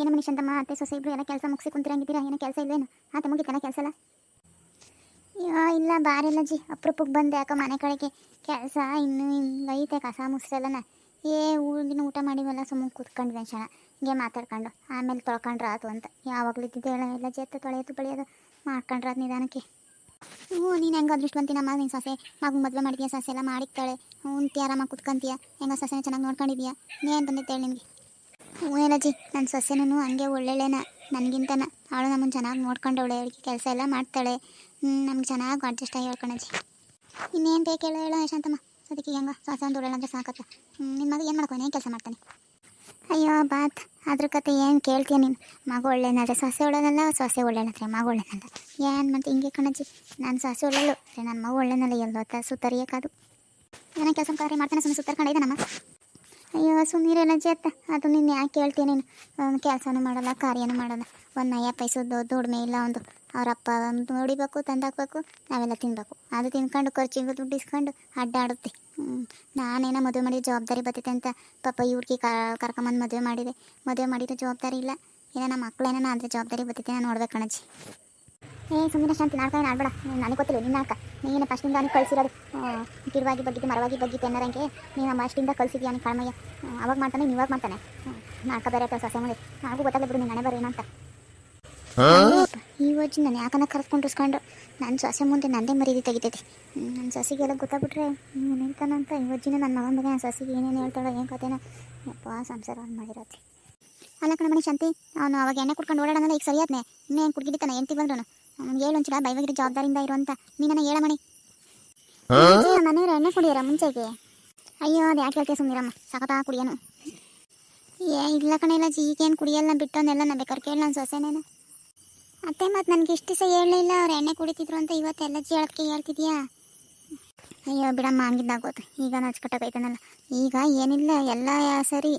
ಏನು ಮನುಷ್ಯ ಅಂತಮ್ಮ? ಅತ್ತೆ, ಸೊಸೆ ಇಬ್ರು ಎಲ್ಲ ಕೆಲಸ ಮುಗಿಸಿ ಕುಂತಿರಂಗಿದ್ದೀರಾ? ಏನೋ ಕೆಲಸ ಇಲ್ವೇನು? ಆತ ಮುಗಿತನ ಕೆಲಸ ಅಲ್ಲ ಇಲ್ಲ, ಬಾರಿಲ್ಲ ಜಿ ಅಪ್ರೂಪಕ್ಕೆ ಬಂದೆ ಯಾಕೋ ಮನೆ ಕಡೆಗೆ. ಕೆಲಸ ಇನ್ನೂ ಐತೆ, ಕಸ ಮುಗಿಸಲ್ಲನ ಏ ಊರಿನ ಊಟ ಮಾಡಿವಲ್ಲ ಸುಮ್ಮನೆ ಕೂತ್ಕೊಂಡ್ವಿ ಕ್ಷಣ. ಹಿಂಗೆ ಮಾತಾಡ್ಕೊಂಡು, ಆಮೇಲೆ ತೊಳ್ಕೊಂಡ್ರೆ ಆತು ಅಂತ. ಯಾವಾಗಲೂ ಇದ್ದಿದ್ದೆ ಹೇಳ ಎಲ್ಲ ಜೇತ ತೊಳೆಯೋದು, ಬೆಳೆಯೋದು ಮಾಡ್ಕೊಂಡ್ರೆ ಅದು ನಿಧಾನಕ್ಕೆ. ಹ್ಞೂ, ನೀನು ಹೆಂಗೆ ಅದೃಷ್ಟವಂತಿನಮ್ಮ ನಿನ್ನ ಸೊಸೆ ಮಗು ಮದುವೆ ಮಾಡಿದ್ಯಾ, ಸೊಸೆ ಎಲ್ಲ ಮಾಡಿಕ್ತಾಳೆ ಉಂತಿ ಆರಾಮಾಗಿ ಕುತ್ಕೊಂತೀಯ? ಹೆಂಗ ಸೊಸೆನ ಚೆನ್ನಾಗಿ ನೋಡ್ಕೊಂಡಿದ್ಯಾ? ಏನು ಬಂದಿತ್ತೇಳಿ ನಿನಗೆ? ಹ್ಞೂ ಏನಜ್ಜಿ ನನ್ನ ಸೊಸೆನೂ ಹಂಗೆ ಒಳ್ಳೆಳೆನ ನನಗಿಂತನ. ಅವಳು ನಮ್ಮನ್ನು ಚೆನ್ನಾಗಿ ನೋಡ್ಕೊಂಡವಳೆ. ಅವಳಿಗೆ ಕೆಲಸ ಎಲ್ಲ ಮಾಡ್ತಾಳೆ. ನಮ್ಗೆ ಚೆನ್ನಾಗಿ ಅಡ್ಜಸ್ಟ್ ಆಗಿ ಹೇಳ್ಕೊಂಡಜ್ಜಿ ಇನ್ನೇನು ಬೇಕು ಹೇಳೋ ಹೇಳೋ ಯಶಾಂತಮ್ಮ ಅದಕ್ಕೆ ಹೆಂಗ ಸೊಸೆ ಒಂದು ಅಂದ್ರೆ ಸಾಕತ್ತ ನಿಮ್ಮ ಮಗ ಏನು ಮಾಡ್ಕೊಂಡು ಕೆಲಸ ಮಾಡ್ತಾನೆ? ಅಯ್ಯೋ, ಬಾತ್. ಅದ್ರ ಕತೆ ಏನು ಕೇಳ್ತೀಯ ನೀನು? ಮಗ ಒಳ್ಳೆನಂದ್ರೆ ಸೊಸೆ ಒಳ್ಳೆನಲ್ಲ, ಸೊಸೆ ಒಳ್ಳೆನಂದ್ರೆ ಮಗ ಒಳ್ಳೆನಲ್ಲ. ಏನು ಮತ್ತೆ ಹಿಂಗೆ ಕಣಜ್ಜಿ ನಾನು ಸೊಸೆ ಒಳ್ಳೆಳು. ನನ್ನ ಮಗ ಒಳ್ಳೆನಲ್ಲ ಎಲ್ಲೋತ್ತ ಸುತ್ತರಿಯಕ್ಕಾದು ಏನೋ ಕೆಲಸ ಕಾರ್ಯ ಮಾಡ್ತಾನೆ ಸುಮ್ಮನೆ ಸುತ್ತರ್ಕೊಂಡಿದ್ದೆ ನಮ್ಮ ಅಯ್ಯೋ ಸುಮ್ಮನಿರಲ್ಲ ಜೇತ ಅದು ನೀನು ಯಾಕೆ ಕೇಳ್ತೀನಿ ನೀನು? ಕೆಲಸನೂ ಮಾಡಲ್ಲ, ಕಾರ್ಯನೂ ಮಾಡಲ್ಲ. ಒಂದು ನಯ ಪೈಸದ್ದು ದುಡಿಮೆ ಇಲ್ಲ ಒಂದು. ಅವರಪ್ಪ ನೋಡಿಬೇಕು, ತಂದಾಕ್ಬೇಕು, ನಾವೆಲ್ಲ ತಿನ್ಬೇಕು. ಅದು ತಿನ್ಕೊಂಡು ಖರ್ಚಿಗೆ ದುಡ್ಡು ಇಸ್ಕೊಂಡು ಅಡ್ಡಾಡುತ್ತೆ. ನಾನೇನ ಮದುವೆ ಮಾಡಿದ ಜವಾಬ್ದಾರಿ ಬರ್ತೈತೆ ಅಂತ ಪಾಪ ಇವ್ರಿಗೆ ಕರ್ಕೊಂಬಂದು ಮದುವೆ ಮಾಡಿದೆ. ಮದುವೆ ಮಾಡಿದ್ರೆ ಜವಾಬ್ದಾರಿ ಇಲ್ಲ. ಏನೋ ನಮ್ಮ ಮಕ್ಕಳೇನೋ ಅಂದರೆ ಜವಾಬ್ದಾರಿ ಬರ್ತೈತೆ ನಾನು ನೋಡ್ಬೇಕು ಕಣಜ್ಜಿ ಏ ಸುಮ್ಮನೆ ಶಾಂತಿ ನಾಡ್ಕೊಂಡು ಆಡ್ಬೇಡ ನನಗೆ ಗೊತ್ತಿಲ್ಲ ನಿನ್ನ ಅಕ್ಕ ನೀನು ಫಸ್ಟಿಂದ ನನಗೆ ಕಳಿಸಿರೋದು? ಗಿಡವಾಗಿ ಬಗ್ಗಿದ್ದು ಮರವಾಗಿ ಬಗ್ಗಿದ್ದು ಅನ್ನೋರಂಗೆ ನೀನು ನಮ್ಮ ಅಷ್ಟಿಂದ ಕಳಿಸಿದ್ಯಾ ನೀನು ಕಳ್ಮಯ್ಯ ಅವಾಗ ಮಾಡ್ತಾನೆ ನೀವಾಗ ಮಾಡ್ತಾನೆ. ನಾ ನಾಲ್ಕ ಬೇರೆ ಅಥವಾ ಸೊಸೆ ಮುಂದೆ ನನಗೂ ಗೊತ್ತಾಗಲ್ಲ ಬಿಡು ನೀನು ಹಣೆ ಬರ ಏನಂತ ಈ ವಜ್ಜಿ ನಾನು ಯಾಕನ್ನ ಕರ್ಸ್ಕೊಂಡಿಸ್ಕೊಂಡು ನನ್ನ ಸೊಸೆ ಮುಂದೆ ನಂದೇ ಮರೀದಿ ತೆಗಿತೈತಿ. ನನ್ನ ಸೊಸೆಗೆಲ್ಲ ಗೊತ್ತಾಗ್ಬಿಟ್ರೆ ನಿಂತಾನಂತ ಈ ವಜ್ಜಿನ ನನ್ನ ಮಗನ ಬಗ್ಗೆ ನನ್ನ ಸೊಸೆಗೆ ಏನೇನು ಹೇಳ್ತಾಳೋ ಏನು ಕತೆನೋ. ಯಪ್ಪ ಸಂಸಾರ ಮಾಡಿರತ್ತೆ ಅಲ್ಲ ಕಣ ಮನೆ ಶಾಂತಿ ಅವನು ಅವಾಗ ಎಣ್ಣೆ ಕುಡ್ಕೊಂಡು ಓಡಾಡೋಣ ಈಗ ಸರಿಯಾದ್ನೆ ಇನ್ನೇನು ಕುಡ್ಗಿಡಿತಾನೆ ಎಂತಿ ಬಂದ್ರು ಅವ್ನು ಹೇಳು ಒಂಚೂರ ಬೈವಾಗಿರೋ ಜವಾಬ್ದಾರಿಯಿಂದ ಇರುವಂತ ನೀನನ್ನ ಹೇಳ ಮಣಿ. ಮನೆಯವ್ರು ಎಣ್ಣೆ ಕುಡಿಯರ ಮುಂಚೆಗೆ? ಅಯ್ಯೋ ಅದು ಯಾಕೆ ಹೇಳ್ತೀಯ ಸುಮ್ಮನಿರಮ್ಮ ಸಕತಾ ಕುಡಿಯೋನು. ಏ ಇಲ್ಲ ಕಣೇ ಇಲ್ಲ ಜಿ ಈಗೇನು ಕುಡಿಯಲ್ಲ ಬಿಟ್ಟವನ್ನೆಲ್ಲ ನಾ ಬೇಕಾದ್ರೆ ಕೇಳಿ ನನ್ನ ಸೊಸೆನೇನು ಅತ್ತೆ ಮತ್ತೆ ನನಗೆ ಇಷ್ಟು ದಿವಸ ಹೇಳಲಿಲ್ಲ ಅವ್ರು ಎಣ್ಣೆ ಕುಡಿತಿದ್ರು ಅಂತ ಇವತ್ತೆಲ್ಲ ಜಿ ಹೇಳಕ್ಕೆ ಹೇಳ್ತಿದ್ಯಾ? ಅಯ್ಯೋ ಬಿಡಮ್ಮ ಹಂಗಿದ್ದಾಗೋದು ಈಗ ನಚ್ಕಟ್ಟಾಗೈತನಲ್ಲ ಈಗ ಏನಿಲ್ಲ ಎಲ್ಲ ಸರಿ.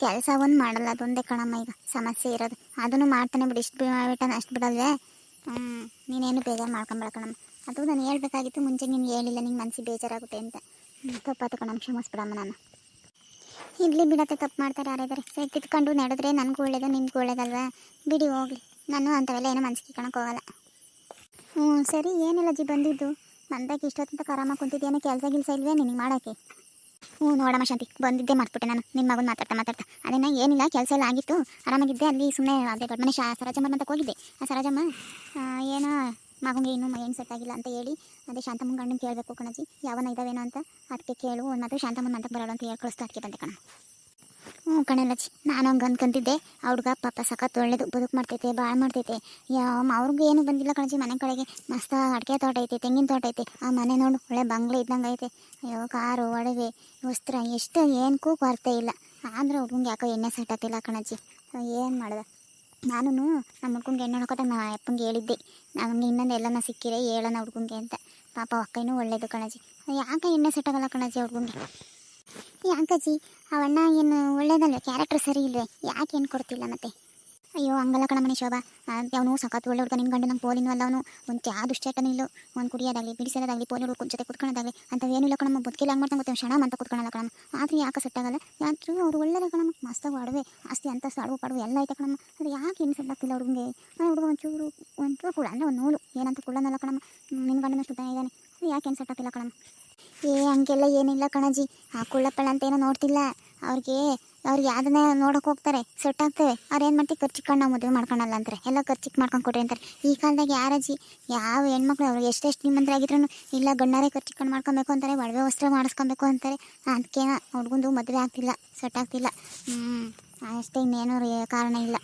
ಕೆಲಸ ಒಂದು ಮಾಡಲ್ಲ ಅದೊಂದೇ ಕಣಮ್ಮ ಈಗ. ಸಮಸ್ಯೆ ಇರೋದು. ಅದನ್ನು ಮಾಡ್ತಾನೆ ಬಿಡಿ ಇಷ್ಟು ಬಿಟ್ಟಾನೆ ಅಷ್ಟು ಬಿಡಲ್ವೇ? ಹ್ಞೂ ನೀನೇನು ಬೇಜಾರು ಮಾಡ್ಕೊಂಬೇಡ ಕಣಮ್ಮ ಅದು ನಾನು ಹೇಳ್ಬೇಕಾಗಿತ್ತು ಮುಂಚೆ ನೀನು ಹೇಳಿಲ್ಲ ನಿಂಗೆ ಮನಸ್ಸಿಗೆ ಬೇಜಾರಾಗುತ್ತೆ ಅಂತ. ಹ್ಮ್, ತಪ್ಪಾತು ಕಣಮ್ಮ ಕ್ಷಮಿಸ್ಬಿಡಮ್ಮ ನಾನು. ಇರಲಿ ಬಿಡತ್ತೆ ತಪ್ಪು ಮಾಡ್ತಾರೆ ಯಾರಿದ್ದಾರೆ ಸರಿ ಕಿತ್ಕೊಂಡು ನಡೆದ್ರೆ ನನಗೂ ಒಳ್ಳೇದು ನಿಮ್ಗೂ ಒಳ್ಳೇದಲ್ವಾ? ಬಿಡಿ ಹೋಗ್ಲಿ. ನಾನು ಅಂಥವೆಲ್ಲ ಏನೋ ಮನ್ಸಿಗೆ ಹೋಗಲ್ಲ. ಹ್ಞೂ ಸರಿ ಏನಿಲ್ಲ ಜಿ ಬಂದಿದ್ದು. ಬಂದಾಗ ಇಷ್ಟೊತ್ತಂತ ಕರಾಮ ಕುಂತಿದ್ದೇನೋ ಕೆಲಸ ಗಿಲ್ಸ ಇಲ್ವೇ ನಿನಗೆ ಮಾಡೋಕ್ಕೆ? ಹ್ಞೂ ನೋಡಮ್ಮ ಶಾಂತಿ, ಬಂದಿದ್ದೆ ಮರ್ತ್ಬಿಟ್ಟೆ ನಾನು. ನಿಮ್ಮ ಮಗನ ಮಾತಾಡ್ತಾ ಮಾತಾಡ್ತಾ. ಅದನ್ನ ಏನಿಲ್ಲ, ಕೆಲಸ ಎಲ್ಲ ಆಗಿತ್ತು. ಆರಾಮಾಗಿದ್ದೆ, ಅಲ್ಲಿ ಸುಮ್ಮನೆ ಅದೇ ದೊಡ್ಡ ಮನೆ ಶಾ ಅಂತ ಹೋಗಿದ್ದೆ. ಆ ಸರೋಜಮ್ಮ ಏನೋ ಮಗಂಗೆ ಇನ್ನೂ ಏನು ಸೆಟ್ ಆಗಿಲ್ಲ ಅಂತ ಹೇಳಿ, ಅದೇ ಶಾಂತಮ್ಮನ ಗಂಡನ ಕೇಳಬೇಕು ಕಣಜಿ ಯಾವನ ಇದಾವೇನೋ ಅಂತ ಅದಕ್ಕೆ ಕೇಳು. ಒಂದು ಮಾತ್ರ ಶಾಂತಮ್ಮನ ಅಂತ ಬರೋಣ ಅಂತ ಹೇಳಿ ಕಳಿಸ್ತಾ ಅದಕ್ಕೆ ಬಂದೆ ಕಣ. ಹ್ಞೂ ಕಣಲ್ಲಜ್ಜಿ ನಾನು ಹಂಗೆ ಅನ್ಕೊಂತಿದ್ದೆ. ಆ ಪಾಪ ಸಖತ್ ಒಳ್ಳೇದು ಬದುಕು ಮಾಡ್ತೈತೆ ಭಾಳ ಮಾಡ್ತೈತೆ. ಅವ್ರಿಗೂ ಏನು ಬಂದಿಲ್ಲ ಕಣಜಿ ಮನೆ ಕಡೆಗೆ. ಮಸ್ತ ಅಡಿಕೆ ತೋಟ ಐತೆ, ತೆಂಗಿನ ತೋಟ ಐತೆ. ಆ ಮನೆ ನೋಡು, ಒಳ್ಳೆ ಬಂಗ್ಲೆ ಇದ್ದಂಗೆ ಐತೆ. ಅಯ್ಯೋ, ಕಾರು, ಒಡವೆ, ವಸ್ತ್ರ, ಎಷ್ಟು ಏನಕ್ಕೂ ಕೊರತೆ ಇಲ್ಲ. ಆದ್ರೆ ಹುಡುಗಂಗೆ ಯಾಕೋ ಎಣ್ಣೆ ಸೆಟ್ಟಾಗ್ತಿಲ್ಲ ಕಣಜ್ಜಿ ಏನು ಮಾಡ್ದೆ? ನಾನು ನಮ್ಮ ಹುಡ್ಗಂಗೆ ಎಣ್ಣೆ ಹಾಕೋತ ನಾ ಅಪ್ಪಂಗೆ ಹೇಳಿದ್ದೆ. ನಮಗೆ ಇನ್ನೊಂದು ಎಲ್ಲನ ಸಿಕ್ಕಿರೆ ಹೇಳೋಣ ಹುಡ್ಗಂಗೆ ಅಂತ. ಪಾಪ ಅಕ್ಕೈನೂ ಒಳ್ಳೇದು ಕಣಜಿ ಯಾಕೆ ಎಣ್ಣೆ ಸೆಟ್ಟಾಗಲ್ಲ ಕಣಜಿ ಹುಡ್ಗಂಗೆ? ಯಾಕಜ್ಜಿ ಅವಣ್ಣ ಏನು ಒಳ್ಳೇದಲ್ವೇ? ಕ್ಯಾರೆಕ್ಟರ್ ಸರಿ ಇಲ್ವೇ? ಯಾಕೆ ಏನು ಕೊಡ್ತಿಲ್ಲ ಮತ್ತೆ? ಅಯ್ಯೋ, ಹಂಗಲ್ಲ ಕಣ ಮನೆ ಶೋಭಾ. ಅವನು ಸಖತ್ ಒಳ್ಳೆ ಹುಡುಗ ನಿನ್ನ ಗಂಡು, ನಂಗೆ ಪೋಲಿನವಲ್ಲ ಅವನು. ಒಂದು ಯಾವ ದುಶ್ಚಟನೂ ಇಲ್ಲ? ಒಂದು ಕುಡಿಯೋದಾಗಲಿ, ಬಿಡಿಸೋದಾಗಲಿ ಪೋಲಿ ಹುಡುಗ ಜೊತೆ ಕುತ್ಕೊಳ್ಳೋದಾಗಲಿ ಅಂತ ಏನಿಲ್ಲ ಕಣಮ್ಮ. ಬದುಕಿಲ್ಲ ಹಂಗೆ ಮಾಡ್ತಾನೆ ಗೊತ್ತೆ ಕ್ಷಣ ಅಂತ ಕುತ್ಕೊಳ್ಳಲ್ಲ ಕಣಮ್ಮ. ಆದರೆ ಯಾಕೆ ಸೆಟ್ಟಾಗಲ್ಲ ಯಾತ್ರೂ ಅವ್ರು ಒಳ್ಳೆದ ಕಣಮ್ಮ. ಮಸ್ತಾಗಿ ಒಡವೆ ಆಸ್ತಿ ಅಂತ ಸಾಳು ಪಡವು ಎಲ್ಲ ಐತೆ ಕಣಮ್ಮ. ಅದು ಯಾಕೆ ಏನು ಸೆಟ್ಟಾಗ್ತಿಲ್ಲ ಹುಡುಗಂಗೆ? ಹುಡುಗ ಒಂಚೂರು ಒಂಚೂರು ಕೂಡ ಅಂದರೆ ಒಂದು ನೂಲು. ಏನಂತ ಕುಳ್ಳನಲ್ಲ ಕಣಮ್ಮ. ನಿನ್ನ ಗಂಡನಷ್ಟು ಇದ್ದಾನೆ. ಅದು ಯಾಕೆ ಏನು ಸೆಟ್ಟಾಗ್ತಿಲ್ಲ ಕಣಮ್ಮ? ಏ, ಹಂಗೆಲ್ಲ ಏನಿಲ್ಲ ಕಣಜಿ. ಆ ಕುಳ್ಳಪ್ಪಳ ಅಂತ ಏನೋ ನೋಡ್ತಿಲ್ಲ. ಅವ್ರಿಗೆ ಅವ್ರಿಗೆ ಯಾವ್ದನ್ನ ನೋಡೋಕೆ ಹೋಗ್ತಾರೆ. ಸೆಟ್ ಆಗ್ತವೆ. ಅವ್ರು ಏನು ಮಾಡ್ತೀವಿ ಖರ್ಚು ನಾವು ಮದುವೆ ಮಾಡ್ಕೊಳಲ್ಲ ಅಂತಾರೆ. ಎಲ್ಲ ಖರ್ಚಿಗೆ ಮಾಡ್ಕೊಂಡು ಕೊಡ್ರಿ ಅಂತಾರೆ. ಈ ಕಾಲದಾಗ ಯಾರಜ್ಜಿ ಯಾವ ಹೆಣ್ಮಕ್ಳು ಅವ್ರಿಗೆ ಎಷ್ಟೆಷ್ಟು ನಿಮ್ಮಂದ್ರಾಗಿದ್ರು ಇಲ್ಲ, ಗಣ್ಣಾರೆ ಖರ್ಚಿಕೊಂಡು ಮಾಡ್ಕೊಬೇಕು ಅಂತಾರೆ ಒಡವೆ ವಸ್ತ್ರ ಮಾಡಿಸ್ಕೊಬೇಕು ಅಂತಾರೆ. ಅದಕ್ಕೆ ಹುಡ್ಗಂದು ಮದುವೆ ಆಗ್ತಿಲ್ಲ ಸೆಟ್ ಆಗ್ತಿಲ್ಲ. ಅಷ್ಟೇ ಇನ್ನೇನು ಕಾರಣ ಇಲ್ಲ.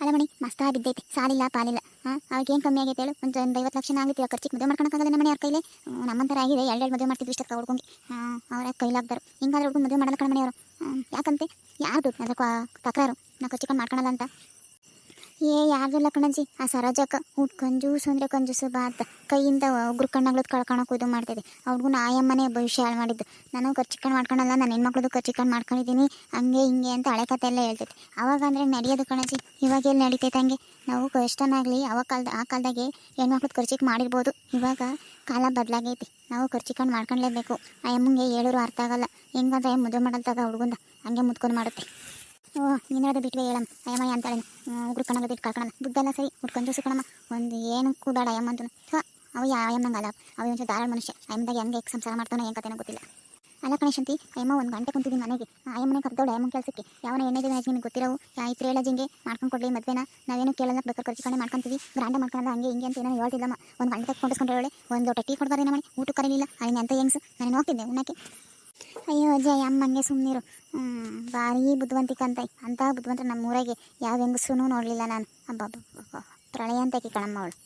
ಅಲ್ಲ ಮಣಿ, ಮಸ್ತ ಬಿದ್ದೈತೆ. ಸಾಲಿಲ್ಲ, ಪಾಲಿಲ್ಲ. ಹಾಂ ಏನು ಕಮ್ಮಿ ಆಗೈತೆ ಹೇಳು? ಒಂದು ಒಂದು ಐವತ್ತು ಲಕ್ಷ ಆಗಿತ್ತು ಖರ್ಚಿಗೆ ಮದುವೆ ಮಾಡ್ಕೊಳಕ್ಕಾಗಲ್ಲ ನಮ್ಮ ಮನೆ ಅವ್ರ ಕೈಲಿ. ನಮ್ಮಂತರ ಆಗಿದೆ ಎರಡೆರಡು ಎರಡು ಮದುವೆ ಮಾಡ್ತಿದ್ವಿ ಇಷ್ಟಕ್ಕೆ ಹುಡ್ಕೊಂಡು ಹಾಂ ಅವ್ರ ಕೈಲಾಗ್ದಾರು ಹಿಂಗಾದ್ರೆ ಹುಡ್ಕೊಂಡು ಮದುವೆ ಮಾಡಲ್ಲ ಕಣ ಮನೆಯವರು. ಯಾಕಂತೆ? ಯಾರ್ದು? ಅದ್ರ ತಕರಾರು. ನಾ ಖರ್ಚಿಕೊಂಡು ಮಾಡ್ಕೊಳಲ್ಲ ಅಂತ. ಏ ಯಾವ್ದಿಲ್ಲ ಕಣಜ್ಜಿ. ಆ ಸರೋಜಕ್ಕ ಊಟ ಕಂಜೂಸ್ ಅಂದ್ರೆ ಕಂಜೂಸು ಬಾತ್. ಕೈಯಿಂದ ಒಬ್ರು ಕಣ್ಣಾಗ್ಲದ್ದು ಕಳ್ಕೊಳಕ್ ಇದು ಮಾಡ್ತಿದ್ದೆ ಅವ್ರಿಗೂ ಆಯಮ್ಮನೆ ಭವಿಷ್ಯ ಹಾಳು ಮಾಡಿದ್ದು. ನಾನು ಖರ್ಚಿಕೊಂಡು ಮಾಡ್ಕೊಳಲ್ಲ ನನ್ನ ಹೆಣ್ಮಕ್ಳದ್ದು ಚಿಕನ್ ಮಾಡ್ಕೊಂಡಿದ್ದೀನಿ. ಹಂಗೆ, ಹಿಂಗೆ ಅಂತ ಹಳೆ ಕತೆ ಎಲ್ಲ ಹೇಳ್ತೈತೆ. ಅವಾಗ ಅಂದ್ರೆ ನಡೆಯೋದು ಕಣಜ್ಜಿ. ಇವಾಗ ಎಲ್ಲಿ ನಡೀತೈತೆ ಹಂಗೆ? ನಾವು ಕಷ್ಟನಾಗ್ಲಿ ಅವಾಗ ಕಾಲದ, ಆ ಕಾಲದಾಗೆ ಹೆಣ್ಮಕ್ಳದ್ದು ಖರ್ಚಿಗೆ ಮಾಡಿರ್ಬೋದು. ಇವಾಗ ಕಾಲ ಬದಲಾಗೈತಿ. ನಾವು ಖರ್ಚಿಕಣ್ ಮಾಡ್ಕೊಳ್ಲೇಬೇಕು ಆ ಅಮ್ಮಂಗೆ ಹೇಳೋರು ಅರ್ಥ ಆಗಲ್ಲ. ಹೆಂಗಂದ್ರೆ ಮದುವೆ ಮಾಡಲ್ತಾಗ ಹುಡುಗಂದ. ಹಂಗೆ ಮುದ್ಕೊಂಡು ಮಾಡುತ್ತೆ. ಓ ನೀನಾದ್ರು ಬಿಟ್ವೆ ಹೇಳಮ್ಮ. ಅಯ್ಯಮ್ಮ ಅಂತಾಳೆ ಹ್ಞೂ ಉಟ್ಕೊಂಡಾಗ ಬಿಟ್ಟು ಕಳ್ಕೊಳಲ್ಲ ದುಡ್ಡೆಲ್ಲ ಸರಿ, ಉಟ್ಕೊಂಡು ಸುಕಣಮ್ಮ ಒಂದು ಏನು ಬೇಡ ಅಯ್ಯಮ್ಮ ಅಂತ ಅವ ಯಾವ ಅಯ್ಯಮ್ಮಂಗೆ ಅಲ್ಲ ಅವ ಒಂದು ಧಾರಾಳ ಮನುಷ್ಯ. ಅಯ್ಯಮ್ಮದಾಗ ಹೆಂಗೆ ಸಂಸಾರ ಮಾಡ್ತಾನೆ ಹೆಂಗೆ ಕತೆನೋ ಗೊತ್ತಿಲ್ಲ. ಅಲ್ಲ ಕಣೇಶಂತಿ ಅಯ್ಯಮ್ಮ ಒಂದು ಗಂಟೆ ಕುಂತಿದ್ದೀನಿ ಮನೆಗೆ. ಅಯ್ಯಮ್ಮನೆ ಕರ್ದೋಳೆ ಅಯ್ಯಮ್ಮ ಕೆಲಸಕ್ಕೆ. ಯಾವನ ಎಣ್ಣೆ ದಿನ ಗೊತ್ತಿರೋ ಗೊತ್ತಿರೋವು ಇತ್ರ ಹೇಳ ಜಿಂಗೆ ಮಾಡ್ಕೊಂಡು ಕೊಡ್ಲಿ, ಮದುವೆನ? ನಾವೇನು ಕೇಳಲ್ಲ ಬೇಕಾದ್ರೆ ಖರ್ಚಿಕೊಂಡೆ ಮಾಡ್ಕೊಂತೀವಿ. ಗ್ರಾಂಡ ಮಾಡ್ಕೊಳ್ಳಲ್ಲ ಹಂಗೆ ಹಿಂಗೆ ಅಂತ ಏನೋ ಹೇಳ್ತಿದ್ದಮ್ಮ ಒಂದು ಗಂಟೆ ಕೊಂಡಿಸ್ಕೊಂಡ್ರೆ ಹೇಳಿ ಒಂದು ಟೀ ಕೊಡ್ಬಾರೇನ ಮಾಡಿ ಊಟ ಕರೀಲಿಲ್ಲ. ಅಯ್ಯ ಅಂತ ಹೆಂಗ್ಸು? ನಾನು ಹೋಗ್ತಿದ್ದೆ, ಉಣ್ಣಕ್ಕೆ? ಅಯ್ಯೋ ಅಜ್ಜ ಅಮ್ಮಂಗೆ ಸುಮ್ಮನಿರು ಭಾರಿ ಬುದ್ಧಿವಂತಿಕ ಅಂತ ಅಂತ ಬುದ್ಧಿವಂತ ನಮ್ಮ ಊರಾಗೆ ಯಾವ ಹೆಂಗಸೂ ನೋಡಲಿಲ್ಲ ನಾನು. ಅಬ್ಬಬ್ಬ ಪ್ರಳಯ ಅಂತ ಕಣಮ್ಮ ಅವಳು.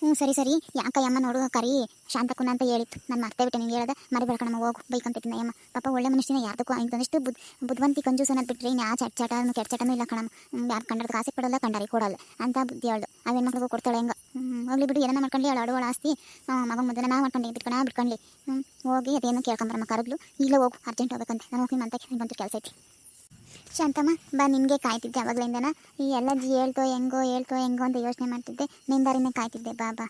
ಹ್ಞೂ ಸರಿ ಸರಿ. ಯಾಕಯ್ಯಮ್ಮ ನೋಡು, ಕರಿ. ಶಾಂತಕುನ ಅಂತ ಹೇಳಿತ್ತು. ನಾನು ಮರ್ತೇ ಬಿಟ್ಟೆ ನೀನು ಹೇಳ್ದೆ, ಮರಿ ಬರ್ಕಣಮ್ಮ, ಹೋಗು. ಬೈಕಂತಿದ್ದೀನಿ ಅಯ್ಯಮ್ಮ. ಪಾಪ ಒಳ್ಳೆ ಮನುಷ್ಯನ, ಯಾರ್ದಕ್ಕೂ ಇಂಥೊಂದಿಷ್ಟು ಬುದ್, ಬುದ್ಧಿವಂತಿ ಕಂಜೂಸ್ ಅನ್ನೋದು ಬಿಟ್ಟರೆ ಇನ್ನು ಯಾವ ಚಟ್ ಚಟನು ಕೆಟ್ಟ ಚಟನೂ ಇಲ್ಲ ಕಣಮ್ಮ. ಯಾರು ಕಂಡದ ಕಾಸೆ ಕೊಡಲ್ಲ ಕಂಡಾರಿ ಕೊಡಲ್ಲ. ಅಂತ ಬುದ್ಧಿ ಹೇಳ್ದು ಆ ಹೆಣ್ಮಕ್ಳಿಗೂ ಕೊಡ್ತಾಳೆ ಹೆಂಗ? ಹೋಗ್ಲಿ ಬಿಡು ಏನನ್ನ ಮಾಡ್ಕೊಂಡ್ಲಿ, ಅವಳು ಅಡುವಳು ಆಸ್ತಿ. ಮಗ ಮುದ್ದೆ ನಾ ಮಾಡ್ಕೊಂಡು ಬಿಟ್ಕೊಂಡು ಬಿಟ್ಕೊಂಡ್ಲಿ. ಹ್ಞೂ ಹೋಗಿ ಅದೇನು ಕೇಳ್ಕೊಂಬರಮ್ಮ ಕರದ್ಲು ಇಲ್ಲ ಹೋಗು ಅರ್ಜೆಂಟ್ ಹೋಗ್ಬೇಕಂತೆ. ನಾನು ಹೋಗಿ ಮಂತಕ್ಕೆ ಕೆಲಸ ಐತಿ. ಶಾಂತಮ್ಮ, ಬಾ ನಿನಗೆ ಕಾಯ್ತಿದ್ದೆ ಅವಾಗಲಿಂದನ. ಈ ಎಲ್ಲ ಜಿ ಹೇಳ್ತೋ, ಹೆಂಗೋ ಹೇಳ್ತೋ, ಹೆಂಗೋ ಅಂತ ಯೋಚನೆ ಮಾಡ್ತಿದ್ದೆ. ನಿಂದಾರಿನೇ ಕಾಯ್ತಿದ್ದೆ, ಬಾ ಬಾ.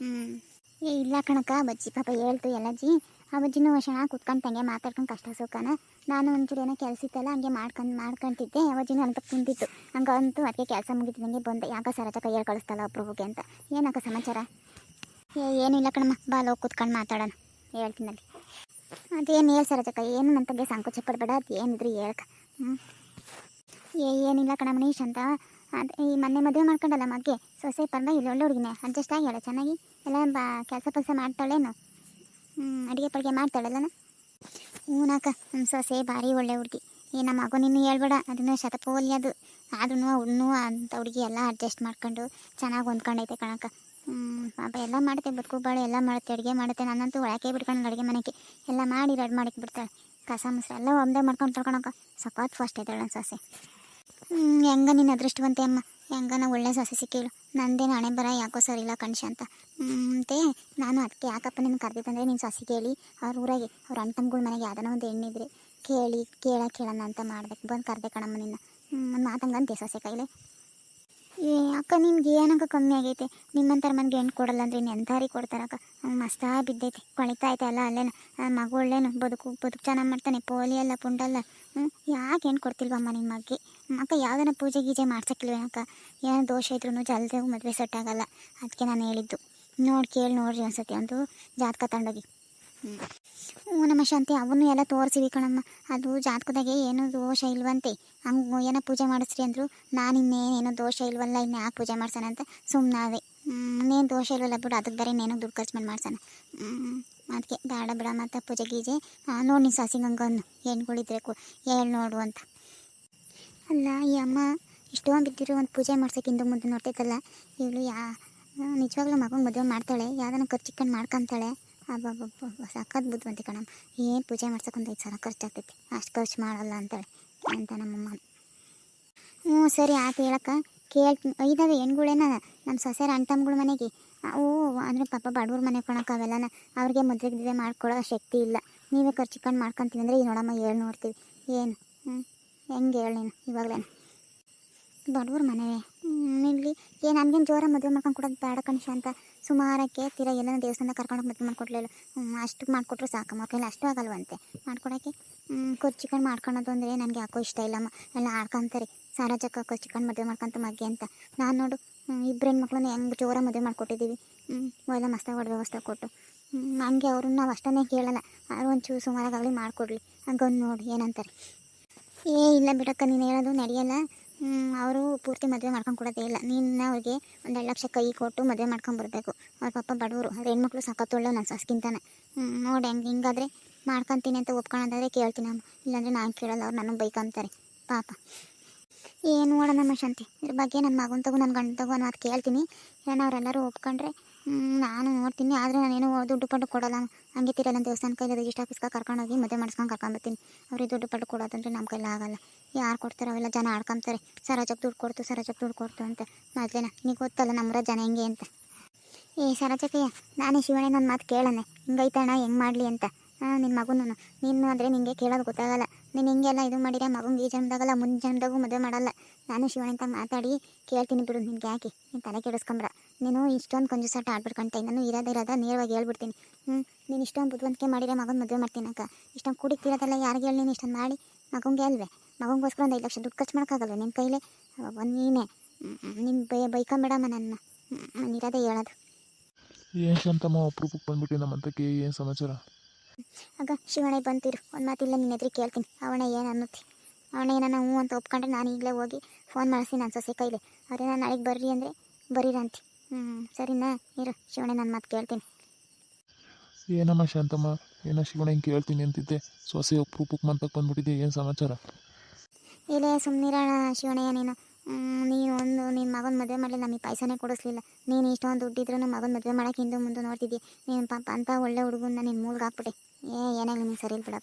ಹ್ಞೂ ಏ, ಇಲ್ಲ ಕಣಕ್ಕ, ಬಜ್ಜಿ ಪಾಪ ಹೇಳ್ತು ಎಲ್ಲ ಜಿ. ಆ ಬಜ್ಜಿನೂ ಚೆನ್ನಾಗಿ ಕುತ್ಕೊಂಡು ತಂಗೆ ಮಾತಾಡ್ಕೊಂಡು ಕಷ್ಟ ಸುಖನ. ನಾನು ಒಂಚೂರು ಏನೋ ಕೆಲಸ ಇತ್ತಲ್ಲ, ಹಂಗೆ ಮಾಡ್ಕೊಂಡು, ಮಾಡ್ಕೊಂತಿದ್ದೆ. ಅವಜ್ಜಿನೂ ಅಂತ ಕುಂತಿತ್ತು. ಹಂಗಂತೂ ಅದಕ್ಕೆ ಕೆಲಸ ಮುಗಿತಿದ್ದಂಗೆ ಬಂದೆ. ಯಾಕ ಸರಚ ಕೈಯಲ್ಲಿ ಕಳಿಸ್ತಲ್ಲ ಒಬ್ರು ಹೋಗಿ ಅಂತ. ಏನಕ್ಕ ಸಮಾಚಾರ? ಏ ಏನಿಲ್ಲ ಕಣಮ್ಮ, ಬಾ ಲೋಕ ಕುತ್ಕೊಂಡು ಮಾತಾಡೋಣ ಹೇಳ್ತೀನಲ್ಲಿ ಅದೇನು ಹೇಳಿ ಸರಚಕ್ಕ ಏನು ನನ್ನ ತಂಗೆ ಸಂಕೋಚ ಪಡಬೇಡ ಅದು ಏನಿದ್ರು ಹೇಳ್ಕ. ಹ್ಞೂ ಏ, ಏನಿಲ್ಲ ಕಣಮನೀಶ್ ಅಂತ ಅದು, ಈ ಮೊನ್ನೆ ಮದುವೆ ಮಾಡ್ಕೊಂಡಲ್ಲ ಮಗ್ಗೆ. ಸೊಸೆ ಪರವಾಗಿಲ್ಲ ಒಳ್ಳೆ ಹುಡುಗಿನೇ ಅಡ್ಜಸ್ಟ್ ಆಗ್ಯಾಳ ಚೆನ್ನಾಗಿ. ಎಲ್ಲ ಬಾ, ಕೆಲಸ ಪಲ್ಸ ಮಾಡ್ತಾಳೇನು. ಅಡುಗೆ ಪಡಿಗೆ ಮಾಡ್ತಾಳಲ್ಲನ? ಹ್ಞೂನಕ್ಕ ನಮ್ಮ ಸೊಸೆ ಭಾರಿ ಒಳ್ಳೆ ಹುಡುಗಿ. ಈ ನಮ್ಮ ಮಗು ನಿನ್ನ ಹೇಳ್ಬೇಡ. ಅದನ್ನು ಶತಪೋಲಿ ಅದು. ಆದ್ರೂ ಅವನು ಅಂತ ಹುಡುಗಿ ಎಲ್ಲ ಅಡ್ಜಸ್ಟ್ ಮಾಡ್ಕೊಂಡು ಚೆನ್ನಾಗಿ ಹೊಂದ್ಕೊಂಡೈತೆ ಕಣಕ್ಕ. ಪಾಪ ಎಲ್ಲ ಮಾಡುತ್ತೆ ಬದುಕು ಬಾಳೆ ಎಲ್ಲ ಮಾಡುತ್ತೆ, ಅಡುಗೆ ಮಾಡುತ್ತೆ. ನನ್ನಂತೂ ಒಳಗೆ ಬಿಡ್ಕೊಂಡು ಅಡುಗೆ ಮನೆಗೆ ಎಲ್ಲ ಮಾಡಿ ರೆಡಿ ಮಾಡಕ್ಕೆ ಬಿಡ್ತಾಳೆ ಕಸ ಮೊಸರು ಎಲ್ಲ ಒಮ್ಮೆ ಮಾಡ್ಕೊಂಡು ತೊಳ್ಕೊಳಕ್ಕ ಸಖತ್ ಫಸ್ಟ್ ಇದ್ದಾಳೆ ನನ್ನ ಸೊಸೆ. ಹೆಂಗ ನಿನ್ನ ಅದೃಷ್ಟವಂತೆ ಅಮ್ಮ? ಹೆಂಗ ನಾ ಒಳ್ಳೆ ಸೊಸೆ ಸಿಕ್ಕಿಳು ನಂದೇನು ಹಣೆ ಬರ, ಯಾಕೋ ಸರಿ ಇಲ್ಲ ಕಣ್ಶ ಅಂತ. ಅಂತೆ ನಾನು ಅದಕ್ಕೆ ಯಾಕಪ್ಪ ನಿನ್ನ ಕರೆದಿದ್ದಂದ್ರೆ ನೀನು ಸೊಸೆ ಕೇಳಿ? ಅವ್ರ ಊರಾಗೆ, ಅವ್ರ ಅಣ್ತಮ್ಗಳ ಮನೆಗೆ ಯಾವ್ದಾನ ಒಂದು ಹೆಣ್ಣಿದ್ರೆ ಕೇಳಿ, ಕೇಳ, ಕೇಳೋಣ ಅಂತ ಮಾಡ್ಬೇಕು ಬಂದು ಕರೆದೆ ಕಣಮ್ಮ ನಿನ್ನ. ಮಾತಂಗಂತೆ ಸೊಸೆ ಕೈಲೆ. ಏ, ಅಕ್ಕ ನಿಮ್ಗೆ ಏನಕ್ಕ ಕಮ್ಮಿ ಆಗೈತೆ? ನಿಮ್ಮಂತರ ಮನೆಗೆ ಹೆಣ್ಣು ಕೊಡಲ್ಲ ಅಂದ್ರೆ ಇನ್ನು ಎಂತಾರಿ ಕೊಡ್ತಾರಕ್ಕ ಅಕ್ಕ? ಮಸ್ತಾ ಬಿದ್ದೈತೆ. ಕೊಳಿತಾ ಐತೆ ಅಲ್ಲ, ಅಲ್ಲೇನು? ಮಗು ಒಳ್ಳೇನು? ಬದುಕು ಬದುಕು ಚೆನ್ನಾಗಿ ಮಾಡ್ತಾನೆ. ಪೋಲಿ ಅಲ್ಲ, ಪುಂಡಲ್ಲ. ಯಾಕೆ ಏನು ಕೊಡ್ತಿಲ್ವಮ್ಮ ನಿಮ್ಮ ಮಗ್ಗೆ ಅಕ್ಕ, ಯಾವ್ದನ ಪೂಜೆ ಗೀಜೆ ಮಾಡ್ಸಕ್ಕಿಲ್ವೇನಕ್ಕ ಏನೋ ದೋಷ ಇದ್ರೂ ಜಲ್ದಿ ಮದುವೆ ಸೆಟ್ ಆಗಲ್ಲ. ಅದಕ್ಕೆ ನಾನು ಹೇಳಿದ್ದು. ನೋಡಿ, ಕೇಳಿ, ನೋಡ್ರಿ ಅನ್ಸತ್ತೆ ಒಂದು ಜಾತಕ ತಗೊಂಡೋಗಿ. ಹ್ಞೂ ಹ್ಞೂ ನಮ್ಮ ಶಾಂತಿ, ಅವನು ಎಲ್ಲ ತೋರಿಸಿವಿ ಕಣಮ್ಮ. ಅದು ಜಾತಕದಾಗೆ ಏನೂ ದೋಷ ಇಲ್ವಂತೆ. ಹಂಗೆ ಏನೋ ಪೂಜೆ ಮಾಡಿಸ್ರಿ ಅಂದರು, ನಾನು ಇನ್ನೇನೇನೋ ದೋಷ ಇಲ್ವಲ್ಲ ಇನ್ನು ಯಾಕೆ ಪೂಜೆ ಮಾಡ್ಸೋಣ ಅಂತ ಸುಮ್ಮನಾದೆ ಇನ್ನೇನು ದೋಷ ಇಲ್ವಲ್ಲ ಬಿಡು ಅದಕ್ಕೆ ಬೇರೆ ಇನ್ನೇನೋ ದುಡ್ಡು ಖರ್ಚು ಮಾಡಿ ಮಾಡ್ಸೋಣ. ಅದಕ್ಕೆ ಬೇಡ, ಬಿಡ. ಮತ್ತು ಪೂಜೆ, ಗೀಜೆ ನೋಡಿ ನೀನು ಸಸಿಗೆ ಹಂಗನ್ನು ಹೆಣ್ಗಳಿದ್ರೆ ಕು ಹೇಳಿ ನೋಡು ಅಂತ. ಅಲ್ಲ, ಈ ಅಮ್ಮ ಇಷ್ಟೊಂದು ಬಿದ್ದಿರೋ ಒಂದು ಪೂಜೆ ಮಾಡ್ಸೋಕೆ ಮುಂದೆ ನೋಡ್ತೈತಲ್ಲ. ಇವಳು ಯಾ ನಿಜವಾಗ್ಲೂ ಮಗನ ಮದುವೆ ಮಾಡ್ತಾಳೆ. ಯಾವ್ದನ್ನ ಖರ್ಚಿಕೊಂಡು ಮಾಡ್ಕೊಂತಾಳೆ. ಅಬ್ಬಬ್ಬಬ್ಬ ಸಖತ್ ಬುದ್ಧಿವಂತಿ ಕಣಮ್ಮ. ಏನು ಪೂಜೆ ಮಾಡ್ಸೋಕೆ ಒಂದು ಐದು ಸಾವಿರ ಖರ್ಚಾಗ್ತೈತಿ ಅಷ್ಟು ಖರ್ಚು ಮಾಡಲ್ಲ ಅಂತಾಳೆ ಅಂತ ನಮ್ಮಮ್ಮ. ಹ್ಞೂ ಸರಿ, ಆಯ್ತು ಹೇಳಕ್ಕ. ಕೇಳ್ತೀನಿ ಐದಾವೆ ಹೆಣ್ಗಳೇನ ನಮ್ಮ ಸೊಸೆರ ಅಣ್ತಮ್ಗಳ ಮನೆಗೆ. ಓ, ಅಂದರೆ ಪಾಪ ಬಡವ್ರ ಮನೆ ಕೊಡೋಕ್ಕಾಗಲ್ಲ ಅವ್ರಿಗೆ ಮದುವೆ ಗಿದ್ವೆ ಮಾಡ್ಕೊಳ್ಳೋ ಶಕ್ತಿ ಇಲ್ಲ. ನೀವೇ ಖರ್ಚಿಕೊಂಡು ಮಾಡ್ಕೊತೀವಿ ಅಂದರೆ ಈ ನೋಡಮ್ಮ ಹೇಳಿ ನೋಡ್ತೀವಿ. ಏನು? ಹೆಂಗೆ ಹೇಳಿ ನೀನು ಇವಾಗಲೇ ಬಡವ್ರ ಮನೆವೇ ಇಲ್ಲಿ ಏ, ನನಗೇನು ಜೋರ ಮದುವೆ ಮಾಡ್ಕೊಂಡು ಕೊಡೋದು ಬೇಡ ಕಣಿಷ ಅಂತ ಸುಮಾರಕ್ಕೆ ತೀರ ಎಲ್ಲ ದೇವಸ್ಥಾನ ಕರ್ಕೊಂಡು ಮದುವೆ ಮಾಡ್ಕೊಡ್ಲಿಲ್ಲ ಅಷ್ಟು ಮಾಡಿಕೊಟ್ರು ಸಾಕು. ಮಕ್ಕಳೆಲ್ಲ ಅಷ್ಟು ಆಗಲ್ವಂತೆ. ಮಾಡ್ಕೊಡೋಕ್ಕೆ? ಕಂಡು ಮಾಡ್ಕೊಳೋದು ಅಂದರೆ ನನಗೆ ಯಾಕೋ ಇಷ್ಟ ಇಲ್ಲಮ್ಮ. ಎಲ್ಲ ಆಡ್ಕೊಂತಾರೆ. ಸಾರಾಜಕ್ಕ ಜಕ್ಕ ಕಂಡು ಮದುವೆ ಮಾಡ್ಕೊಂತ ಮಗ್ಗೆ ಅಂತ. ನಾನು ನೋಡು ಇಬ್ಬರು ಹೆಣ್ಮಕ್ಳನ್ನ ಹೆಂಗೆ ಜೋರ ಮದುವೆ ಮಾಡಿಕೊಟ್ಟಿದ್ದೀವಿ ಎಲ್ಲ ಮಸ್ತಾಗಿ ಹೊಡೆದು ವ್ಯವಸ್ಥೆ ಕೊಟ್ಟು. ಹಂಗೆ ಅವ್ರನ್ನ ನಾವು ಅಷ್ಟನ್ನೇ ಕೇಳಲ್ಲ. ಅವ್ರು ಒಂಚೂರು ಸುಮಾರಾಗಲಿ ಮಾಡಿಕೊಡ್ಲಿ. ಹಂಗೊಂದು ನೋಡಿ ಏನಂತಾರೆ. ಏ, ಇಲ್ಲ ಬಿಡಕ್ಕ, ನೀನು ಹೇಳೋದು ನಡೆಯಲ್ಲ. ಅವರು ಪೂರ್ತಿ ಮದುವೆ ಮಾಡ್ಕೊಂಡು ಕೊಡೋದೇ ಇಲ್ಲ. ನೀನು ಅವ್ರಿಗೆ ಒಂದು ಎರಡು ಲಕ್ಷ ಕೈ ಕೊಟ್ಟು ಮದುವೆ ಮಾಡ್ಕೊಂಡು ಬರಬೇಕು. ಅವ್ರ ಪಾಪ ಬಡವರು. ಅವ್ರ ಹೆಣ್ಮಕ್ಳು ಸಖತ್ತೊಳ್ಳೆ ನನ್ನ ಸಸ್ಕಿಂತಾನೆ ನೋಡಿ ಹಂಗೆ ಹಿಂಗಾದ್ರೆ ಮಾಡ್ಕೊತೀನಿ ಅಂತ ಒಪ್ಕೊಳ್ಳೋದಾದ್ರೆ ಕೇಳ್ತೀನಿ ಅಮ್ಮ. ಇಲ್ಲಾಂದರೆ ನಾನು ಕೇಳಲ್ಲ, ಅವ್ರು ನನಗೆ ಬೈಕಂತಾರೆ. ಪಾಪ. ಏನು ನೋಡೋಣಮ್ಮ ಶಾಂತಿ? ಇದ್ರ ಬಗ್ಗೆ ನನ್ನ ಮಗನ ತಗೋ, ನನ್ನ ಗಂಡ ತಗೋ ನಾನು ಅದು ಕೇಳ್ತೀನಿ. ಏನೋ ಅವರೆಲ್ಲರೂ ಒಪ್ಕೊಂಡ್ರೆ ನಾನು ನೋಡ್ತೀನಿ. ಆದರೆ ನಾನೇನು ದುಡ್ಡು ಪಟ್ಟು ಕೊಡೋಲ್ಲ. ಹಂಗೆ ತಿರಲ್ಲ ದೇವಸ್ಥಾನ ಕೈಲಿ ರಿಜಿಸ್ಟರ್ ಆಫೀಸ್ಗೆ ಕರ್ಕೊಂಡೋಗಿ ಮದುವೆ ಮಾಡಿಸ್ಕೊಂಡು ಕರ್ಕೊಂಬರ್ತೀನಿ ಅವ್ರಿಗೆ ದುಡ್ಡು ಪಟ್ಟು ಕೊಡೋದಂದ್ರೆ ನಮ್ಮ ಕೈಲಿ ಆಗಲ್ಲ. ಯಾರು ಕೊಡ್ತಾರೆ ಅವೆಲ್ಲ ಜನ ಆಡ್ಕೊಂತಾರೆ. ಸರೋಜಕ್ಕೆ ದುಡ್ಡು ಕೊಡ್ತು, ಸರೋಜಕ್ಕೆ ದುಡ್ಡು ಕೊಡ್ತು ಅಂತ. ಮೊದಲೇನ ನೀವು ಗೊತ್ತಲ್ಲ ನಮ್ಮರ ಜನ ಹೆಂಗೆ ಅಂತ. ಏ ಸರೋಜಕ್ಕಯ್ಯ ನಾನೇ ಶಿವಣ್ಣ ನನ್ನ ಮಾತು ಕೇಳನೆ ಹಿಂಗೈತಣ್ಣ, ಹೆಂಗೆ ಮಾಡಲಿ ಅಂತ. ಹಾಂ ನಿನ್ನ ಮಗುನು ನೀನು ಅಂದರೆ ನಿಂಗೆ ಕೇಳೋದು ಗೊತ್ತಾಗಲ್ಲ. ನೀನು ಹಿಂಗೆಲ್ಲ ಇದು ಮಾಡಿದ್ರೆ ಮಗಂಗೆ ಈ ಜನ್ಮದಾಗಲ್ಲ ಮುಂದೆ ಜನ್ಮದಾಗೂ ಮದುವೆ ಮಾಡಲ್ಲ. ನಾನು ಶಿವನಂತ ಮಾತಾಡಿ ಕೇಳ್ತೀನಿ ಬಿಡು ನಿನ್ಗೆ ಯಾಕೆ? ನೀನು ತಲೆ ಕೆಡಿಸ್ಕೊಂಬ್ರ. ನೀನು ಇಷ್ಟೊಂದು ಕಂಜೂಸಾಟ ಆಡ್ಬಿಡ್ಕೊಂತ ನಾನು ಇರೋದೇ ಇರೋದ ನೇರವಾಗಿ ಹೇಳ್ಬಿಡ್ತೀನಿ. ಹ್ಞೂ ನೀನು ಇಷ್ಟೊಂದು ಬುದ್ಧಿವಂತಿಕೆ ಮಾಡಿದ್ರೆ ಮಗನ ಮದುವೆ ಮಾಡ್ತೀನಿ ಅಕ್ಕ. ಇಷ್ಟೊಂದು ಕುಡಿತಿರೋದಲ್ಲ ಯಾರಿಗೆ ಹೇಳಿ ನೀನು ಇಷ್ಟೊಂದು ಮಾಡಿ? ಮಗಂಗೆ ಅಲ್ವೇ? ಮಗಂಗೋಸ್ಕರ ಒಂದು ಐದು ಲಕ್ಷ ದುಡ್ಡು ಖರ್ಚು ಮಾಡೋಕ್ಕಾಗಲ್ಲ ನಿನ್ನ ಕೈಲೇ? ಒಂದು ನೀನೇ. ನಿಮ್ಮ ಬೈ ಬೈಕೊಂಬೇಡಮ್ಮ ನನ್ನ ನಾನು ಇರೋದೇ ಹೇಳೋದು. ಏನು ಶಾಂತಮ್ಮ, ಅಪ್ರೂಪಕ್ಕೆ ಬಂದ್ಬಿಟ್ಟು ನಮ್ಮಂತಕ್ಕೆ ಏನು ಸಮಾಚಾರ? ಆಗ ಶಿವಣ್ಣ ಬಂತಿರು. ಒಂದು ಮಾತಿಲ್ಲ ನಿನ್ನ ಎದುರು ಕೇಳ್ತೀನಿ. ಅವಣ್ಣ ಏನು ಅನ್ನುತ್ತಿ? ಅವಣ್ಣ ಏನಾನ ಹ್ಞೂ ಅಂತ ಒಪ್ಕೊಂಡ್ರೆ ನಾನು ಈಗಲೇ ಹೋಗಿ ಫೋನ್ ಮಾಡಿಸಿ ನಾನು ಸೊಸೆ ಕೈಲಿ. ಅವ್ರೇನ ನಾಳೆಗೆ ಬರ್ರಿ ಅಂದರೆ ಬರೀರಂತಿ. ಹ್ಞೂ ಸರಿನಾ ಇರು ಶಿವಣ್ಣ ನನ್ನ ಮಾತು ಕೇಳ್ತೀನಿ. ಏನಮ್ಮ ಶಾಂತಮ್ಮ? ಏನೋ ಶಿವಣ್ಣ ಹಿಂಗೆ ಕೇಳ್ತೀನಿ ಅಂತಿದ್ದೆ. ಸೊಸೆ ಉಪ್ಪು ಮಂತಕ್ಕೆ ಬಂದ್ಬಿಟ್ಟಿದ್ದೆ ಏನು ಸಮಾಚಾರ? ಇಲ್ಲೇ ಸುಮ್ಮನಿರೋಣ ಶಿವಣ್ಣ ನೀನು. ಹ್ಮ್, ನೀನು ಒಂದು ನಿನ್ನ ಮಗನ ಮದುವೆ ಮಾಡಲಿ ನಮಗೆ ಪೈಸನೇ ಕೊಡಿಸ್ಲಿಲ್ಲ. ನೀನು ಇಷ್ಟೊಂದು ದುಡ್ಡಿದ್ರು ನಮ್ಮ ಮಗನ ಮದುವೆ ಮಾಡೋಕೆ ಹಿಂದೆ ಮುಂದೆ ನೋಡ್ತಿದ್ದೆ. ನೀನು ಪಾಪ ಅಂತ ಒಳ್ಳೆ ಹುಡುಗನ ನಿನ್ನ ಮೂಲ್ಗೆ ಹಾಕ್ಬಿಟ್ಟೆ. ಏ, ಏನಾಗಲಿ ನೀನು ಸರಿ ಇಲ್ಲ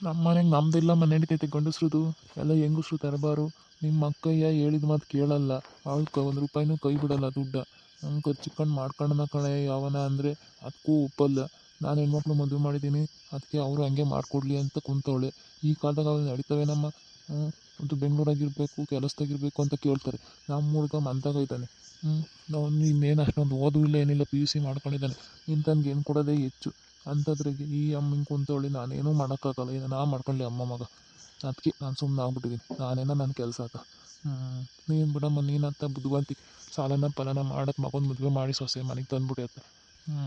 ನಮ್ಮ ಮನೆಗೆ ನಮ್ದೆಲ್ಲ ಮನೆ ನಡೀತೈತೆ ಗಂಡಸ್ರದು. ಎಲ್ಲ ಹೆಂಗಸ್ರು ತರಬಾರು. ನಿಮ್ಮ ಅಕ್ಕಯ್ಯ ಹೇಳಿದ ಮಾತು ಕೇಳಲ್ಲ. ಅವಳು ಒಂದು ರೂಪಾಯಿನೂ ಕೈ ಬಿಡಲ್ಲ ದುಡ್ಡ. ಹಂಗೆ ಖರ್ಚಿಕೊಂಡು ಮಾಡ್ಕೊಂಡನ ಕಣೆ ಯಾವನ ಅಂದರೆ ಅದಕ್ಕೂ ಒಪ್ಪಲ್ಲ. ನಾನು ಹೆಣ್ಮಕ್ಳು ಮದುವೆ ಮಾಡಿದ್ದೀನಿ ಅದಕ್ಕೆ ಅವರು ಹಂಗೆ ಮಾಡಿಕೊಡ್ಲಿ ಅಂತ ಕುಂತವಳೆ. ಈ ಕಾಲದಾಗ ಅವ್ರು ನಡೀತವೇನಮ್ಮ? ಹ್ಞೂ ಒಂದು ಬೆಂಗಳೂರಾಗಿರಬೇಕು, ಕೆಲಸದಾಗಿರಬೇಕು ಅಂತ ಕೇಳ್ತಾರೆ. ನಮ್ಮ ಹುಡುಗ ಮಂತಾಗ ಇದ್ದಾನೆ. ಹ್ಞೂ ನಾವು ಇನ್ನೇನು ಅಷ್ಟೊಂದು ಓದು ಇಲ್ಲ, ಏನಿಲ್ಲ ಪಿ ಯು ಸಿ ಮಾಡ್ಕೊಂಡಿದ್ದಾನೆ. ಇಂಥನ್ಗೆ ಏನು ಕೊಡೋದೇ ಹೆಚ್ಚು. ಅಂಥದ್ರಿಗೆ ಈ ಅಮ್ಮನ ಕುಂತವಳಿ, ನಾನೇನೂ ಮಾಡೋಕ್ಕಾಗಲ್ಲ. ಇದು ನಾ ಮಾಡ್ಕೊಳ್ಳಿ ಅಮ್ಮ ಮಗ. ಅದಕ್ಕೆ ನಾನು ಸುಮ್ಮನೆ ಆಗ್ಬಿಟ್ಟಿದ್ದೀನಿ. ನಾನೇನ ನನ್ನ ಕೆಲಸ ನೀನು ಬಿಡಮ್ಮ ನೀನಂತ ಬುದ್ಧಿವಂತಿ. ಸಾಲನ ಫಲನ ಮಾಡಕ್ಕೆ ಮಗನ ಮದುವೆ ಮಾಡಿ ಸೊಸೆ ಮನೆಗೆ ತಂದುಬಿಟ್ಟೈತೆ ಹ್ಞೂ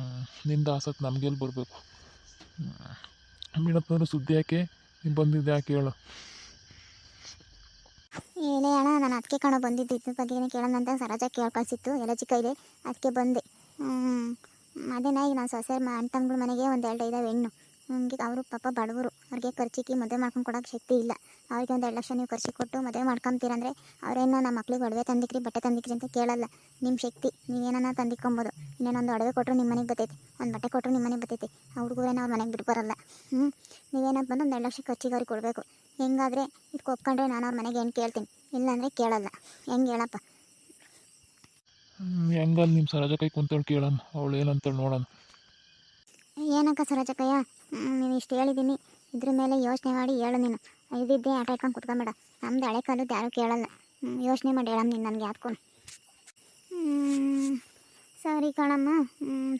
ನಿಂದ ಆಸಕ್ತಿ ನಮಗೆಲ್ಲಿ ಬರಬೇಕು? ಹ್ಞೂ ಬಿಡಪ್ಪನವ್ರು ಸುದ್ದಿ ಯಾಕೆ? ನೀನು ಬಂದಿದ್ದೆ ಯಾಕೆ ಹೇಳು. ಏನೇ ಅಣ್ಣ, ನಾನು ಅದಕ್ಕೆ ಕಣ ಬಂದಿದ್ದು. ಇದ್ರ ಬಗ್ಗೆ ಕೇಳೋಣ ಅಂತ ಸರಾಜ ಕೇಳಿ ಎಲ್ಲ ಚಿಕ್ಕ ಇದೆ, ಅದಕ್ಕೆ ಬಂದೆ. ಅದೇನ ಈಗ ನಾನು ಸೊಸೆ ಅಣ್ಣ ಮನೆಗೆ ಒಂದು ಎರಡು ಐದಾವೆ ಹೆಣ್ಣು. ಹಂಗೆ ಅವರು ಪಾಪ ಬಡವರು. ಅವ್ರಿಗೆ ಖರ್ಚಿಗೆ ಮದುವೆ ಮಾಡ್ಕೊಂಡು ಕೊಡೋಕೆ ಶಕ್ತಿ ಇಲ್ಲ. ಅವ್ರಿಗೆ ಒಂದು ಎರಡು ಲಕ್ಷ ನೀವು ಖರ್ಚು ಕೊಟ್ಟು ಮದುವೆ ಮಾಡ್ಕೊಂತೀರಂದ್ರೆ ಅವ್ರೇನೋ ನಮ್ಮ ಮಕ್ಳಿಗೆ ಒಡವೆ ತಂದಿಕ್ರಿ, ಬಟ್ಟೆ ತಂದಿಕ್ರಿ ಅಂತ ಕೇಳಲ್ಲ. ನಿಮ್ಮ ಶಕ್ತಿ ನೀವೇನ ತಂದಿಕ್ಕೊಬೋದು. ಇನ್ನೇನೊಂದು ಒಡವೆ ಕೊಟ್ಟರು ನಿಮ್ಮ ಮನೆಗೆ ಬರ್ತೈತಿ, ಒಂದು ಬಟ್ಟೆ ಕೊಟ್ಟರು ನಿಮ್ಮ ಮನೆಗೆ ಬರ್ತೈತಿ. ಆ ಹುಡುಗರೇನೋ ಅವ್ರ ಮನೆಗೆ ಬಿಟ್ಟು ಬರಲ್ಲ ಹ್ಞೂ ನೀವೇನಪ್ಪ ಬಂದು ಒಂದು ಎರಡು ಲಕ್ಷ ಖರ್ಚಿಗೆ ಅವ್ರಿಗೆ ಕೊಡಬೇಕು. ಹೆಂಗಾದ್ರೆ ಇದಕ್ಕೆ ಒಪ್ಕೊಂಡ್ರೆ ನಾನು ಅವ್ರ ಮನೆಗೆ ಏನು ಕೇಳ್ತೀನಿ? ಇಲ್ಲಾಂದರೆ ಕೇಳಲ್ಲ. ಹೆಂಗೆ ಹೇಳಪ್ಪ? ಹೆಂಗಲ್ಲಿ ನಿಮ್ಮ ಸರೋಜ ಕೈ ಕುಂತೇಳಿ ಕೇಳೋಣ ಅವಳು ಏನಂತೇಳಿ ನೋಡೋಣ ಏನಕ್ಕ ಸರೋಜಕ್ಕಯ್ಯ ನೀನು ಇಷ್ಟು ಹೇಳಿದ್ದೀನಿ ಇದ್ರ ಮೇಲೆ ಯೋಚನೆ ಮಾಡಿ ಹೇಳು ನೀನು. ಇದಿದ್ದೆ ಆಟ ಇಟ್ಕೊಂಡು ಕುತ್ಕೊಂಬೇಡ ನಮ್ದು ಹಳೆ ಕಾಲದ್ದು ಯಾರು ಕೇಳಲ್ಲ. ಯೋಚನೆ ಮಾಡಿ ಹೇಳಮ್ಮ ನೀನು ನನಗೆ ಯಾತ್ಕೊಂಡು ಸರಿ ಕಣಮ್ಮ.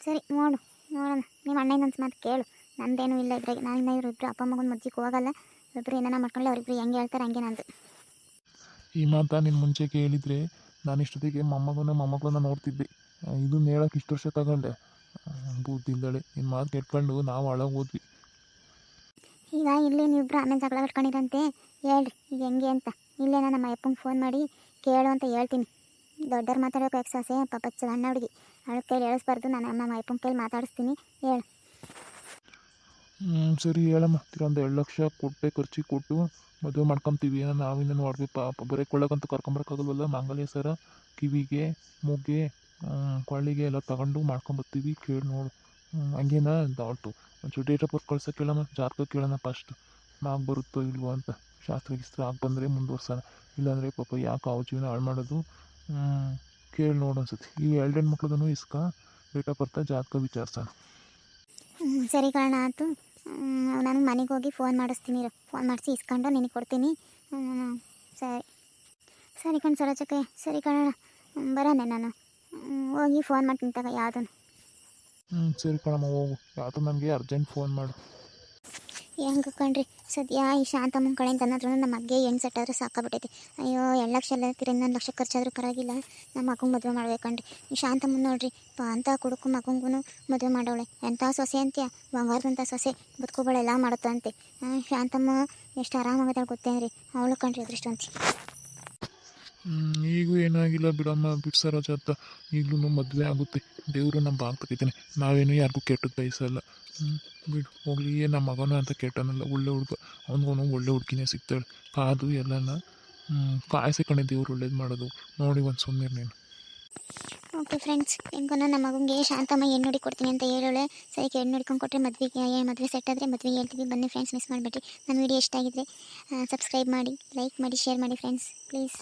ಸರಿ ನೋಡು. ನೋಡೋಣ. ನಿಮ್ಮ ಅಣ್ಣನ ಮಾತು ಕೇಳು. ನಂದೇನೂ ಇಲ್ಲ ಇದ್ರಾಗ. ನಾನು ಇವರು ಇಬ್ಬರು ಅಪ್ಪ ಮಗನ ಮಜ್ಜಿಗೆ ಹೋಗಲ್ಲ. ಇಬ್ಬರು ಏನಾನ ಮಾಡ್ಕೊಂಡ್ಲೆ ಅವ್ರಿಬ್ರು ಹೆಂಗೆ ಹೇಳ್ತಾರೆ ಹಂಗೆ ನಂದು. ಈ ಮಾತ ನಿನ್ನ ಮುಂಚೆ ಕೇಳಿದರೆ ನಾನು ಇಷ್ಟೊತ್ತಿಗೆ ಮೊಮ್ಮಗನ ಮೊಮ್ಮಗಳನ್ನ ನೋಡ್ತಿದ್ದೆ. ಇದು ಇದನ್ನ ಹೇಳಕ್ಕೆ ಇಷ್ಟು ವರ್ಷ ತಗೊಂಡೆ. ಬುದ್ಧಿ ಇಲ್ದಳೆ ನಿನ್ನ ಮಾತು ಕೆಟ್ಕೊಂಡು ನಾವು ಹಾಳಾಗಿ ಹೋದ್ವಿ. ಈಗ ಇಲ್ಲಿ ನೀವಿಬ್ರು ಆಮೇಲೆ ಜಗಳ ಕಟ್ಕೊಂಡಿರಂತೆ ಹೇಳ್ರಿ ಈಗ ಹೆಂಗೆ ಅಂತ. ಇಲ್ಲೇ ನಾನು ನಮ್ಮ ಅಪ್ಪಂಗೆ ಫೋನ್ ಮಾಡಿ ಕೇಳು ಅಂತ ಹೇಳ್ತೀನಿ. ದೊಡ್ಡವ್ರು ಮಾತಾಡೋಕೆ ಎಕ್ಸಾಸೆ ಸೊಸೆ ಪಾಪ ಸಣ್ಣ ಹುಡುಗಿ. ಅವಳ ಕೈಲಿ ಹೇಳಿಸ್ಬಾರ್ದು ನಾನು ನಮ್ಮ ಅಪ್ಪನ ಕೈಲಿ ಮಾತಾಡಿಸ್ತೀನಿ. ಹೇಳು. ಹ್ಞೂ ಸರಿ ಹೇಳಮ್ಮ. ತಿರ್ಗೊಂದು ಎರಡು ಲಕ್ಷ ಕೊಟ್ಟೆ ಖರ್ಚಿಗೆ ಕೊಟ್ಟು ಮದುವೆ ಮಾಡ್ಕೊತೀವಿ. ಏನೋ ನಾವಿನ್ನ ನೋಡ್ವಿ ಪಾಪ ಬರೀ ಕೊಳ್ಳಕ್ಕಂತೂ ಕರ್ಕೊಂಬರಕ್ಕಾಗಲ್ವಲ್ಲ ಮಾಂಗಲ್ಯ ಸರ, ಕಿವಿಗೆ, ಮೂಗೆ ಕೊಳ್ಳಿಗೆ ಎಲ್ಲ ತಗೊಂಡು ಮಾಡ್ಕೊಂಬರ್ತೀವಿ ಕೇಳಿ ನೋಡು. ಹಂಗೇನ ಡೌಟು ಒಂಚೂರು ಡೇಟ್ ಆಫ್ ಬರ್ತ್ ಕಳ್ಸೋಕೆ ಕೇಳಮ್ಮ. ಜಾತಕ ಕೇಳೋಣ ಫಸ್ಟ್ ಮಾಗ್ ಬರುತ್ತೋ ಇಲ್ವೋ ಅಂತ. ಶಾಸ್ತ್ರ ಗಿಸ್ತ್ರ ಆಗಿ ಬಂದರೆ ಮುಂದುವರ್ಸೋಣ. ಇಲ್ಲಾಂದರೆ ಪಾಪ ಯಾಕೆ ಅವ ಜೀವನ ಹಾಳು ಮಾಡೋದು? ಕೇಳಿ ನೋಡು ಅನ್ಸುತ್ತೆ. ಈ ಎರಡು ಹೆಣ್ಮಕ್ಳದೂ ಇಸ್ಕ ಡೇಟ್ ಆಫ್ ಬರ್ತಾ ಜಾತಕ ವಿಚಾರಿಸೋಣ. ಸರಿ ಕಾರಣ ಆಯಿತು. ನಾನು ಮನೆಗೆ ಹೋಗಿ ಫೋನ್ ಮಾಡಿಸ್ತೀನಿ ಫೋನ್ ಮಾಡಿಸಿ ಇಸ್ಕೊಂಡು ನಿನಗೆ ಕೊಡ್ತೀನಿ. ಸರಿ. ಸರಿ ಕಣ್ ಸರೋಜಕ್ಕೆ, ಸರಿ ಕಣ ಬರೋಣ ನಾನು. ಹೋಗಿ ಫೋನ್ ಮಾಡ್ತೀನಿ ತಗ ಯಾವುದನ್ನು ಹ್ಞೂ ಸರಿ ಕಣಮ್ಮ, ಹೋಗು. ಯಾವುದು ನನಗೆ ಅರ್ಜೆಂಟ್ ಫೋನ್ ಮಾಡು. ಹೆಂಗೆ ಕಣ್ರಿ. ಸದ್ಯ ಈ ಶಾಂತಮ್ಮ ಕಡೆಯಿಂದ ಅನ್ನೋದ್ರೂ ನಮ್ಮ ಅಗ್ಗೆ ಹೆಣ್ಣು ಸೆಟ್ ಆದ್ರೆ ಸಾಕಾಗ್ಬಿಟ್ಟೈತಿ. ಅಯ್ಯೋ ಎರಡು ಲಕ್ಷ ಎಲ್ಲ ಇನ್ನೊಂದು ಲಕ್ಷ ಖರ್ಚಾದ್ರೂ ಪರವಾಗಿಲ್ಲ. ನಮ್ಮ ಮಗಂಗೆ ಮದುವೆ ಮಾಡ್ಬೇಕಂಡ್ರಿ ಈ ಶಾಂತಮ್ಮ ನೋಡ್ರಿ ಪಾ ಅಂತ ಕುಡುಕು ಮಗಂಗೂ ಮದುವೆ ಮಾಡೋಳೆ ಎಂಥ ಸೊಸೆ ಅಂತ್ಯ? ಬಂಗಾರದಂಥ ಸೊಸೆ ಬದುಕುಗಳೆಲ್ಲ ಮಾಡುತ್ತಂತೆ. ಶಾಂತಮ್ಮ ಎಷ್ಟು ಆರಾಮಾಗದಾಳೆ ಗೊತ್ತೇನ್ರಿ? ಅವಳು ಕಣ್ರಿ ಅದೃಷ್ಟ ಹ್ಮ್, ಈಗೂ ಏನಾಗಿಲ್ಲ ಬಿಡಮ್ಮ ಬಿಡ್ಸಾರ ಜಾತ ಈಗಲೂ ಮದುವೆ ಆಗುತ್ತೆ. ದೇವರು ನಮ್ಮ ತೆಗಿತಾನೆ ನಾವೇನು ಯಾರಿಗೂ ಕೆಟ್ಟದ್ದು ಬಯಸಲ್ಲ. ಬಿಡು, ಹೋಗ್ಲಿ. ನಮ್ಮ ಮಗನ ಅಂತ ಕೆಟ್ಟನಲ್ಲ, ಒಳ್ಳೆ ಹುಡುಗ. ಅವನಿಗೂ ಒಳ್ಳೆ ಹುಡುಗಿನೇ ಸಿಗ್ತಾಳೆ. ಕಾದು ಎಲ್ಲನ ಕಾಯಿಸಿ ಕಣೆ ದೇವ್ರು ಒಳ್ಳೇದು ಮಾಡೋದು. ನೋಡಿ ಒಂದು ಸುಮ್ಮನೆ ನೀನು. ಓಕೆ ಫ್ರೆಂಡ್ಸ್ ಹೆಂಗೋ ನಮ್ಮ ಮಗಂಗೆ ಶಾಂತಮ್ಮ ಹೆಣ್ಣು ನೋಡಿ ಕೊಡ್ತೀನಿ ಅಂತ ಹೇಳೋಳೆ. ಸರಿ ಹೆಣ್ಣು ನೋಡ್ಕೊಂಡು ಕೊಟ್ಟರೆ ಮದುವೆಗೆ ಮದುವೆ ಸೆಟ್ ಆದರೆ ಮದುವೆಗೆ ಹೇಳ್ತೀವಿ. ಬನ್ನಿ ಫ್ರೆಂಡ್ಸ್ ಮಿಸ್ ಮಾಡಿಬಿಟ್ರಿ. ನನ್ನ ವೀಡಿಯೋ ಇಷ್ಟ ಆಗಿದ್ರೆ ಸಬ್ಸ್ಕ್ರೈಬ್ ಮಾಡಿ ಲೈಕ್ ಮಾಡಿ ಶೇರ್ ಮಾಡಿ ಫ್ರೆಂಡ್ಸ್ ಪ್ಲೀಸ್